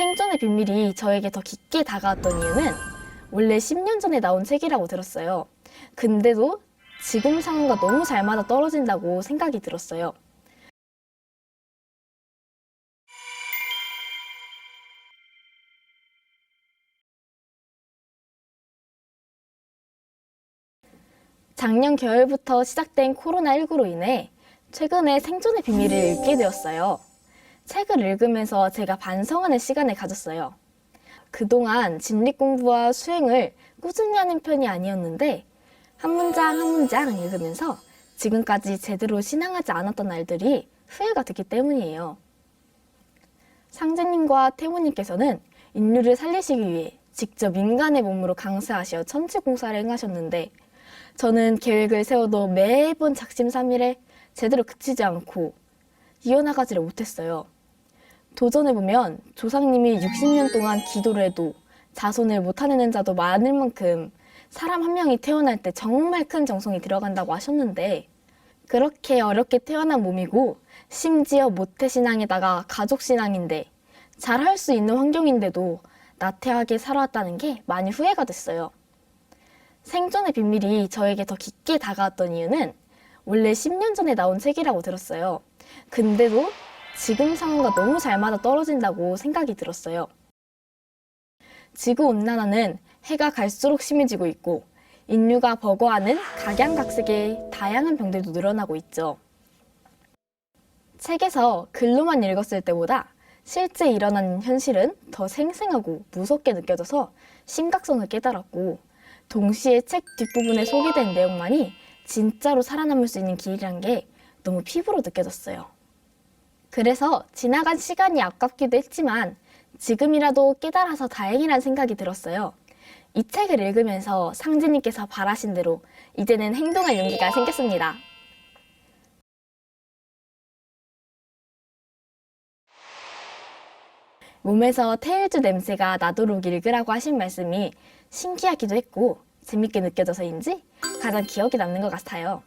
생존의 비밀이 저에게 더 깊게 다가왔던 이유는 원래 10년 전에 나온 책이라고 들었어요. 근데도 지금 상황과 너무 잘 맞아 떨어진다고 생각이 들었어요. 작년 겨울부터 시작된 코로나19로 인해 최근에 생존의 비밀을 읽게 되었어요. 책을 읽으면서 제가 반성하는 시간을 가졌어요. 그동안 진리 공부와 수행을 꾸준히 하는 편이 아니었는데 한 문장 한 문장 읽으면서 지금까지 제대로 신앙하지 않았던 날들이 후회가 됐기 때문이에요. 상제님과 태모님께서는 인류를 살리시기 위해 직접 인간의 몸으로 강사하시어 천체공사를 행하셨는데 저는 계획을 세워도 매번 작심삼일에 제대로 그치지 않고 이어나가지를 못했어요. 도전해보면 조상님이 60년 동안 기도를 해도 자손을 못 하내는 자도 많을 만큼 사람 한 명이 태어날 때 정말 큰 정성이 들어간다고 하셨는데 그렇게 어렵게 태어난 몸이고 심지어 모태신앙에다가 가족신앙인데 잘 할 수 있는 환경인데도 나태하게 살아왔다는 게 많이 후회가 됐어요. 생존의 비밀이 저에게 더 깊게 다가왔던 이유는 원래 10년 전에 나온 책이라고 들었어요. 근데도 지금 상황과 너무 잘 맞아 떨어진다고 생각이 들었어요. 지구 온난화는 해가 갈수록 심해지고 있고 인류가 버거워하는 각양각색의 다양한 병들도 늘어나고 있죠. 책에서 글로만 읽었을 때보다 실제 일어나는 현실은 더 생생하고 무섭게 느껴져서 심각성을 깨달았고 동시에 책 뒷부분에 소개된 내용만이 진짜로 살아남을 수 있는 길이란 게 너무 피부로 느껴졌어요. 그래서 지나간 시간이 아깝기도 했지만 지금이라도 깨달아서 다행이란 생각이 들었어요. 이 책을 읽으면서 상진님께서 바라신 대로 이제는 행동할 용기가 생겼습니다. 몸에서 테일즈 냄새가 나도록 읽으라고 하신 말씀이 신기하기도 했고 재밌게 느껴져서인지 가장 기억에 남는 것 같아요.